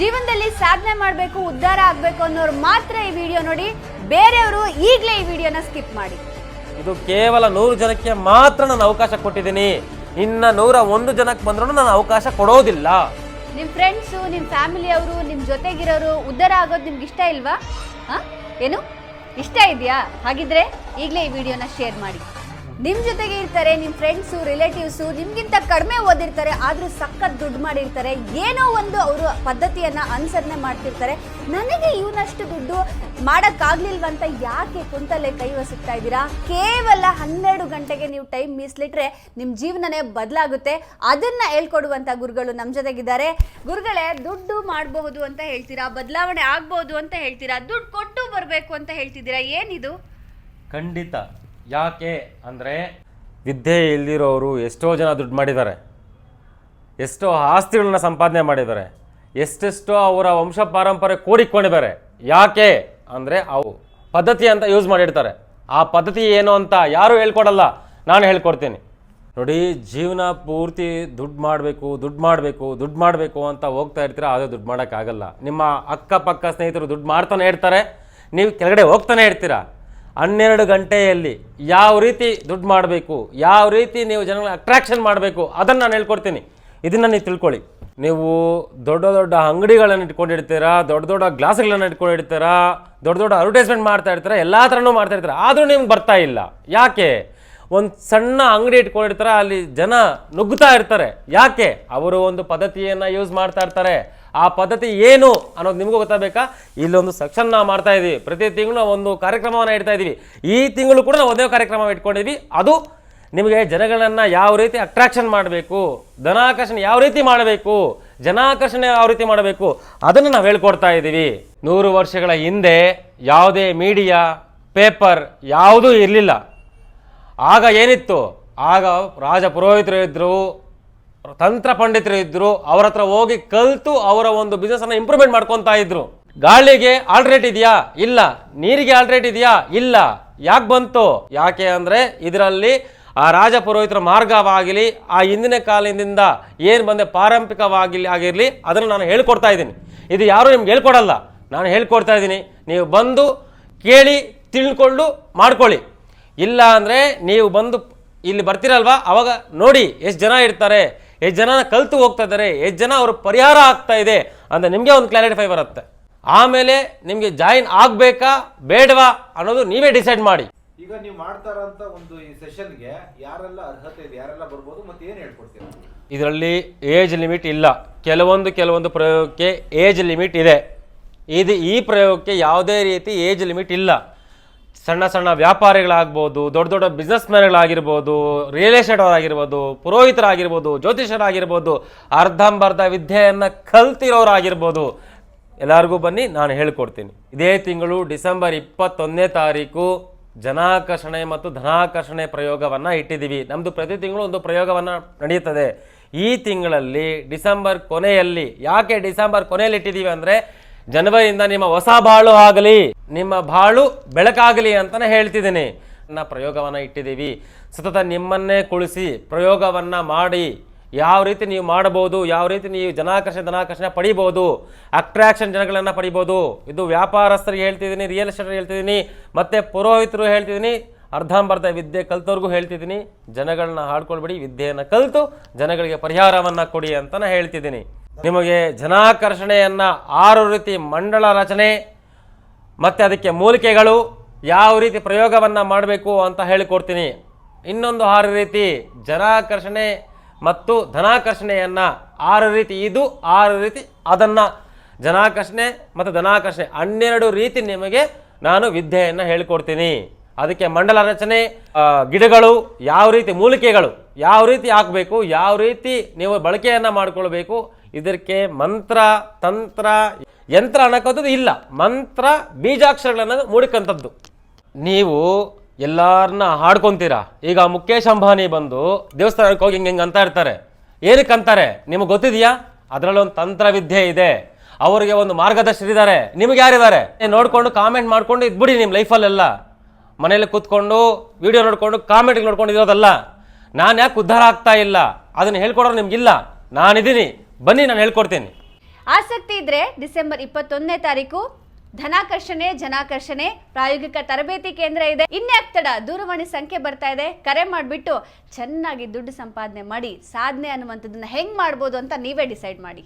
ಜೀವನದಲ್ಲಿ ಸಾಧನೆ ಮಾಡಬೇಕು ಉದ್ಧಾರ ಆಗಬೇಕು ಅನ್ನೋರು ಮಾತ್ರ ಈ ವಿಡಿಯೋ ನೋಡಿ. ಬೇರೆಯವರು ಈಗಲೇ ಈ ವಿಡಿಯೋನ ಸ್ಕಿಪ್ ಮಾಡಿ. ಇದು ಕೇವಲ ನೂರು ಜನಕ್ಕೆ ಮಾತ್ರ ನಾನು ಅವಕಾಶ ಕೊಟ್ಟಿದ್ದೀನಿ. ಇನ್ನ ನೂರ ಒಂದು ಜನಕ್ಕೆ ಬಂದ್ರೂ ನಾನು ಅವಕಾಶ ಕೊಡೋದಿಲ್ಲ. ನಿಮ್ಮ ಫ್ರೆಂಡ್ಸು ನಿಮ್ಮ ಫ್ಯಾಮಿಲಿಯವರು ನಿಮ್ಮ ಜೊತೆಗಿರೋರು ಉದ್ಧಾರ ಆಗೋದು ನಿಮ್ಗೆ ಇಷ್ಟ ಇಲ್ವಾ? ಹಾಂ? ಏನು? ಇಷ್ಟ ಇದೆಯಾ? ಹಾಗಿದ್ರೆ ಈಗಲೇ ಈ ವಿಡಿಯೋನ ಶೇರ್ ಮಾಡಿ. ನಿಮ್ಮ ಜೊತೆಗೆ ಇರ್ತಾರೆ ನಿಮ್ಮ ಫ್ರೆಂಡ್ಸು ರಿಲೇಟಿವ್ಸು ನಿಮ್ಗಿಂತ ಕಡಿಮೆ ಓದಿರ್ತಾರೆ, ಆದರೂ ಸಖತ್ ದುಡ್ಡು ಮಾಡಿರ್ತಾರೆ, ಏನೋ ಒಂದು ಅವರು ಪದ್ಧತಿಯನ್ನು ಅನುಸರಣೆ ಮಾಡ್ತಿರ್ತಾರೆ. ನನಗೆ ಇವನಷ್ಟು ದುಡ್ಡು ಮಾಡೋಕ್ಕಾಗಲಿಲ್ವಂತ ಯಾಕೆ ಕುಂತಲ್ಲೇ ಕೈ ಒಸುತ್ತಾ ಇದ್ದೀರಾ? ಕೇವಲ ಹನ್ನೆರಡು ಗಂಟೆಗೆ ನೀವು ಟೈಮ್ ಮೀಸಲಿಟ್ರೆ ನಿಮ್ಮ ಜೀವನನೇ ಬದಲಾಗುತ್ತೆ. ಅದನ್ನ ಹೇಳ್ಕೊಡುವಂಥ ಗುರುಗಳು ನಮ್ಮ ಜೊತೆಗಿದ್ದಾರೆ. ಗುರುಗಳೇ, ದುಡ್ಡು ಮಾಡಬಹುದು ಅಂತ ಹೇಳ್ತೀರಾ? ಬದಲಾವಣೆ ಆಗ್ಬಹುದು ಅಂತ ಹೇಳ್ತೀರಾ? ದುಡ್ಡು ಕೊಟ್ಟು ಬರಬೇಕು ಅಂತ ಹೇಳ್ತಿದ್ದೀರಾ? ಏನಿದು? ಖಂಡಿತ. ಯಾಕೆ ಅಂದರೆ ವಿದ್ಯೆ ಇಲ್ದಿರೋರು ಎಷ್ಟೋ ಜನ ದುಡ್ಡು ಮಾಡಿದ್ದಾರೆ. ಎಷ್ಟೋ ಆಸ್ತಿಗಳನ್ನ ಸಂಪಾದನೆ ಮಾಡಿದ್ದಾರೆ. ಎಷ್ಟೆಷ್ಟೋ ಅವರ ವಂಶ ಪಾರಂಪರೆ ಕೂಡಿಕೊಂಡಿದ್ದಾರೆ. ಯಾಕೆ ಅಂದರೆ ಅವು ಪದ್ಧತಿ ಅಂತ ಯೂಸ್ ಮಾಡಿರ್ತಾರೆ. ಆ ಪದ್ಧತಿ ಏನು ಅಂತ ಯಾರೂ ಹೇಳ್ಕೊಡಲ್ಲ. ನಾನು ಹೇಳ್ಕೊಡ್ತೀನಿ. ನೋಡಿ, ಜೀವನ ಪೂರ್ತಿ ದುಡ್ಡು ಮಾಡಬೇಕು ದುಡ್ಡು ಮಾಡಬೇಕು ದುಡ್ಡು ಮಾಡಬೇಕು ಅಂತ ಹೋಗ್ತಾ ಇರ್ತೀರ, ಆದರೆ ದುಡ್ಡು ಮಾಡೋಕ್ಕಾಗಲ್ಲ. ನಿಮ್ಮ ಅಕ್ಕಪಕ್ಕ ಸ್ನೇಹಿತರು ದುಡ್ಡು ಮಾಡ್ತಾನೆ ಇರ್ತಾರೆ. ನೀವು ಕೆಳಗಡೆ ಹೋಗ್ತಾನೆ ಇರ್ತೀರ. ಹನ್ನೆರಡು ಗಂಟೆಯಲ್ಲಿ ಯಾವ ರೀತಿ ದುಡ್ಡು ಮಾಡಬೇಕು, ಯಾವ ರೀತಿ ನೀವು ಜನಗಳ ಅಟ್ರಾಕ್ಷನ್ ಮಾಡಬೇಕು, ಅದನ್ನು ನಾನು ಹೇಳ್ಕೊಡ್ತೀನಿ. ಇದನ್ನು ನೀವು ತಿಳ್ಕೊಳ್ಳಿ. ನೀವು ದೊಡ್ಡ ದೊಡ್ಡ ಅಂಗಡಿಗಳನ್ನು ಇಟ್ಕೊಂಡಿರ್ತೀರಾ, ದೊಡ್ಡ ದೊಡ್ಡ ಗ್ಲಾಸ್ಗಳನ್ನು ಇಟ್ಕೊಂಡಿರ್ತೀರಾ, ದೊಡ್ಡ ದೊಡ್ಡ ಅಡ್ವರ್ಟೈಸ್ಮೆಂಟ್ ಮಾಡ್ತಾ ಇರ್ತೀರಾ, ಎಲ್ಲ ಥರನೂ ಮಾಡ್ತಾ ಇರ್ತೀರಾ, ಆದರೂ ನಿಮ್ಗೆ ಬರ್ತಾ ಇಲ್ಲ. ಯಾಕೆ? ಒಂದು ಸಣ್ಣ ಅಂಗಡಿ ಇಟ್ಕೊಂಡಿರ್ತಾರೆ, ಅಲ್ಲಿ ಜನ ನುಗ್ಗುತ್ತಾ ಇರ್ತಾರೆ. ಯಾಕೆ? ಅವರು ಒಂದು ಪದ್ಧತಿಯನ್ನು ಯೂಸ್ ಮಾಡ್ತಾ ಇರ್ತಾರೆ. ಆ ಪದ್ಧತಿ ಏನು ಅನ್ನೋದು ನಿಮಗೂ ಗೊತ್ತಾಗಬೇಕಾ? ಇಲ್ಲೊಂದು ಸೆಕ್ಷನ್ ನಾವು ಮಾಡ್ತಾ ಇದ್ದೀವಿ ಪ್ರತಿ ತಿಂಗಳು ಒಂದು ಕಾರ್ಯಕ್ರಮವನ್ನು ಇಡ್ತಾ ಇದ್ದೀವಿ ಈ ತಿಂಗಳು ಕೂಡ ನಾವು ಒಂದೇ ಕಾರ್ಯಕ್ರಮ ಇಟ್ಕೊಂಡಿದ್ವಿ. ಅದು ನಿಮಗೆ ಜನಗಳನ್ನು ಯಾವ ರೀತಿ ಅಟ್ರಾಕ್ಷನ್ ಮಾಡಬೇಕು, ಧನಾಕರ್ಷಣೆ ಯಾವ ರೀತಿ ಮಾಡಬೇಕು, ಜನಾಕರ್ಷಣೆ ಯಾವ ರೀತಿ ಮಾಡಬೇಕು, ಅದನ್ನು ನಾವು ಹೇಳ್ಕೊಡ್ತಾ ಇದ್ದೀವಿ ನೂರು ವರ್ಷಗಳ ಹಿಂದೆ ಯಾವುದೇ ಮೀಡಿಯಾ ಪೇಪರ್ ಯಾವುದೂ ಇರಲಿಲ್ಲ. ಆಗ ಏನಿತ್ತು? ಆಗ ರಾಜ ಪುರೋಹಿತರು ಇದ್ದರು ತಂತ್ರ ಪಂಡಿತರು ಇದ್ದರು ಅವ್ರ ಹತ್ರ ಹೋಗಿ ಕಲಿತು ಅವರ ಒಂದು ಬಿಸ್ನೆಸನ್ನು ಇಂಪ್ರೂವ್ಮೆಂಟ್ ಮಾಡ್ಕೊತಾ ಇದ್ರು. ಗಾಳಿಗೆ ಆಲ್ಟ್ರೇಟ್ ಇದೆಯಾ? ಇಲ್ಲ. ನೀರಿಗೆ ಆಲ್ಟ್ರೇಟ್ ಇದೆಯಾ? ಇಲ್ಲ. ಯಾಕೆ ಬಂತು? ಯಾಕೆ ಅಂದರೆ ಇದರಲ್ಲಿ ಆ ರಾಜ ಪುರೋಹಿತರ ಮಾರ್ಗವಾಗಲಿ, ಆ ಹಿಂದಿನ ಕಾಲದಿಂದ ಏನು ಬಂದೆ ಪಾರಂಪರಿಕವಾಗಿ ಆಗಿರಲಿ, ಅದನ್ನು ನಾನು ಹೇಳ್ಕೊಡ್ತಾ ಇದ್ದೀನಿ. ಇದು ಯಾರೂ ನಿಮ್ಗೆ ಹೇಳ್ಕೊಡಲ್ಲ. ನಾನು ಹೇಳ್ಕೊಡ್ತಾ ಇದ್ದೀನಿ. ನೀವು ಬಂದು ಕೇಳಿ, ತಿಳ್ಕೊಂಡು ಮಾಡ್ಕೊಳ್ಳಿ. ಇಲ್ಲ ಅಂದರೆ ನೀವು ಬಂದು ಇಲ್ಲಿ ಬರ್ತೀರಲ್ವಾ? ಅವಾಗ ನೋಡಿ, ಎಷ್ಟು ಜನ ಇರ್ತಾರೆ? ಎಷ್ಟು ಜನ ಕಲ್ತು ಹೋಗ್ತಾ ಇದ್ದಾರೆ ಎಷ್ಟು ಜನ ಅವ್ರ ಪರಿಹಾರ ಆಗ್ತಾ ಇದೆ ಅಂತ ನಿಮಗೆ ಒಂದು ಕ್ಲಾರಿಫೈ ಬರುತ್ತೆ. ಆಮೇಲೆ ನಿಮಗೆ ಜಾಯಿನ್ ಆಗಬೇಕಾ ಬೇಡವಾ ಅನ್ನೋದು ನೀವೇ ಡಿಸೈಡ್ ಮಾಡಿ. ಈಗ ನೀವು ಮಾಡ್ತಾರಂತ ಒಂದು ಈ ಸೆಷನ್ಗೆ ಯಾರೆಲ್ಲ ಅರ್ಹತೆ ಇದೆ ಯಾರೆಲ್ಲ ಬರ್ಬೋದು ಮತ್ತೆ ಏನು ಹೇಳ್ಕೊಡ್ತೀರಾ? ಇದರಲ್ಲಿ ಏಜ್ ಲಿಮಿಟ್ ಇಲ್ಲ. ಕೆಲವೊಂದು ಕೆಲವೊಂದು ಪ್ರಯೋಗಕ್ಕೆ ಏಜ್ ಲಿಮಿಟ್ ಇದೆ. ಇದು ಈ ಪ್ರಯೋಗಕ್ಕೆ ಯಾವುದೇ ರೀತಿ ಏಜ್ ಲಿಮಿಟ್ ಇಲ್ಲ. ಸಣ್ಣ ಸಣ್ಣ ವ್ಯಾಪಾರಿಗಳಾಗ್ಬೋದು, ದೊಡ್ಡ ದೊಡ್ಡ ಬಿಸ್ನೆಸ್ ಮ್ಯಾನ್ಗಳಾಗಿರ್ಬೋದು ರಿಯಲ್ ಎಸ್ಟೇಟ್ ಅವರಾಗಿರ್ಬೋದು, ಪುರೋಹಿತರಾಗಿರ್ಬೋದು ಜ್ಯೋತಿಷರಾಗಿರ್ಬೋದು ಅರ್ಧಂಬರ್ಧ ವಿದ್ಯೆಯನ್ನು ಕಲ್ತಿರೋರಾಗಿರ್ಬೋದು, ಎಲ್ಲರಿಗೂ ಬನ್ನಿ, ನಾನು ಹೇಳ್ಕೊಡ್ತೀನಿ. ಇದೇ ತಿಂಗಳು ಡಿಸೆಂಬರ್ ಇಪ್ಪತ್ತೊಂದನೇ ತಾರೀಕು ಜನಾಕರ್ಷಣೆ ಮತ್ತು ಧನಾಕರ್ಷಣೆ ಪ್ರಯೋಗವನ್ನು ಇಟ್ಟಿದ್ದೀವಿ. ನಮ್ಮದು ಪ್ರತಿ ತಿಂಗಳು ಒಂದು ಪ್ರಯೋಗವನ್ನು ನಡೆಯುತ್ತದೆ. ಈ ತಿಂಗಳಲ್ಲಿ ಡಿಸೆಂಬರ್ ಕೊನೆಯಲ್ಲಿ, ಯಾಕೆ ಡಿಸೆಂಬರ್ ಕೊನೆಯಲ್ಲಿ ಇಟ್ಟಿದ್ದೀವಿ ಅಂದರೆ ಜನವರಿಯಿಂದ ನಿಮ್ಮ ಹೊಸ ಬಾಳು ಆಗಲಿ, ನಿಮ್ಮ ಬಾಳು ಬೆಳಕಾಗಲಿ ಅಂತಲೇ ಹೇಳ್ತಿದ್ದೀನಿ. ನನ್ನ ಪ್ರಯೋಗವನ್ನು ಇಟ್ಟಿದ್ದೀವಿ. ಸತತ ನಿಮ್ಮನ್ನೇ ಕುಳಿಸಿ ಪ್ರಯೋಗವನ್ನು ಮಾಡಿ. ಯಾವ ರೀತಿ ನೀವು ಮಾಡಬಹುದು, ಯಾವ ರೀತಿ ನೀವು ಜನಾಕರ್ಷಣೆ, ಧನಾಕರ್ಷಣೆ ಪಡಿಬೋದು ಅಟ್ರಾಕ್ಷನ್ ಜನಗಳನ್ನು ಪಡಿಬೋದು ಇದು ವ್ಯಾಪಾರಸ್ಥರಿಗೆ ಹೇಳ್ತಿದ್ದೀನಿ ರಿಯಲ್ ಎಸ್ಟೇಟ್ ಹೇಳ್ತಿದ್ದೀನಿ, ಮತ್ತೆ ಪುರೋಹಿತರು ಹೇಳ್ತಿದ್ದೀನಿ, ಅರ್ಧಂಬರ್ಧ ವಿದ್ಯೆ ಕಲ್ತವ್ರಿಗೂ ಹೇಳ್ತಿದ್ದೀನಿ. ಜನಗಳನ್ನ ಹಾಡ್ಕೊಳ್ಬೇಡಿ ವಿದ್ಯೆಯನ್ನು ಕಲಿತು ಜನಗಳಿಗೆ ಪರಿಹಾರವನ್ನು ಕೊಡಿ ಅಂತ ಹೇಳ್ತಿದ್ದೀನಿ. ನಿಮಗೆ ಜನಾಕರ್ಷಣೆಯನ್ನು ಆರು ರೀತಿ ಮಂಡಳ ರಚನೆ, ಮತ್ತು ಅದಕ್ಕೆ ಮೂಲಿಕೆಗಳು, ಯಾವ ರೀತಿ ಪ್ರಯೋಗವನ್ನು ಮಾಡಬೇಕು ಅಂತ ಹೇಳಿಕೊಡ್ತೀನಿ. ಇನ್ನೊಂದು ಆರು ರೀತಿ ಜನಾಕರ್ಷಣೆ ಮತ್ತು ಧನಾಕರ್ಷಣೆಯನ್ನು ಆರು ರೀತಿ, ಇದು ಆರು ರೀತಿ, ಅದನ್ನು ಜನಾಕರ್ಷಣೆ ಮತ್ತು ಧನಾಕರ್ಷಣೆ ಹನ್ನೆರಡು ರೀತಿ ನಿಮಗೆ ನಾನು ವಿದ್ಯೆಯನ್ನು ಹೇಳಿಕೊಡ್ತೀನಿ. ಅದಕ್ಕೆ ಮಂಡಲ ರಚನೆ ಗಿಡಗಳು, ಯಾವ ರೀತಿ ಮೂಲಿಕೆಗಳು, ಯಾವ ರೀತಿ ಹಾಕಬೇಕು, ಯಾವ ರೀತಿ ನೀವು ಬಳಕೆಯನ್ನು ಮಾಡ್ಕೊಳ್ಬೇಕು ಇದಕ್ಕೆ ಮಂತ್ರ, ತಂತ್ರ, ಯಂತ್ರ ಅನ್ನೋಕ್ಕಂಥದ್ದು ಇಲ್ಲ. ಮಂತ್ರ ಬೀಜಾಕ್ಷರಗಳನ್ನು ಮೂಡಿಕಂಥದ್ದು ನೀವು ಎಲ್ಲರನ್ನ ಹಾಡ್ಕೊತೀರಾ? ಈಗ ಮುಖೇಶ್ ಅಂಬಾನಿ ಬಂದು ದೇವಸ್ಥಾನಕ್ಕೆ ಹೋಗಿ ಹಿಂಗೆ ಹಿಂಗೆ ಅಂತ ಇರ್ತಾರೆ. ಏನಕ್ಕೆ ಅಂತಾರೆ? ನಿಮಗೆ ಗೊತ್ತಿದೆಯಾ? ಅದರಲ್ಲಿ ಒಂದು ತಂತ್ರವಿದ್ಯೆ ಇದೆ. ಅವರಿಗೆ ಒಂದು ಮಾರ್ಗದರ್ಶಿದ್ದಾರೆ ನಿಮಗೆ ಯಾರಿದ್ದಾರೆ? ನೋಡಿಕೊಂಡು ಕಾಮೆಂಟ್ ಮಾಡ್ಕೊಂಡು ಇದ್ಬಿಡಿ ನಿಮ್ಮ ಲೈಫಲ್ಲೆಲ್ಲ ಮನೇಲಿ ಕೂತ್ಕೊಂಡು ವಿಡಿಯೋ ನೋಡಿಕೊಂಡು ಕಾಮೆಂಟ್ ನೋಡ್ಕೊಂಡು ಇರೋದಲ್ಲ. ನಾನು ಯಾಕೆ ಉದ್ಧಾರ ಆಗ್ತಾ ಇಲ್ಲ. ಅದನ್ನು ಹೇಳ್ಕೊಡೋರು ನಿಮ್ಗಿಲ್ಲ. ನಾನಿದ್ದೀನಿ. ಬನ್ನಿ, ನಾನು ಹೇಳ್ಕೊಡ್ತೀನಿ. ಆಸಕ್ತಿ ಇದ್ರೆ ಡಿಸೆಂಬರ್ ಇಪ್ಪತ್ತೊಂದನೇ ತಾರೀಕು ಧನಾಕರ್ಷಣೆ, ಜನಾಕರ್ಷಣೆ, ಪ್ರಾಯೋಗಿಕ ತರಬೇತಿ ಕೇಂದ್ರ ಇದೆ. ಇನ್ಯಾಕ್ ತಡ ದೂರವಾಣಿ ಸಂಖ್ಯೆ ಬರ್ತಾ ಇದೆ. ಕರೆ ಮಾಡಿಬಿಟ್ಟು ಚೆನ್ನಾಗಿ ದುಡ್ಡು ಸಂಪಾದನೆ ಮಾಡಿ, ಸಾಧನೆ ಅನ್ನುವಂಥದ್ದನ್ನ ಹೆಂಗ್ ಮಾಡ್ಬೋದು ಅಂತ ನೀವೇ ಡಿಸೈಡ್ ಮಾಡಿ.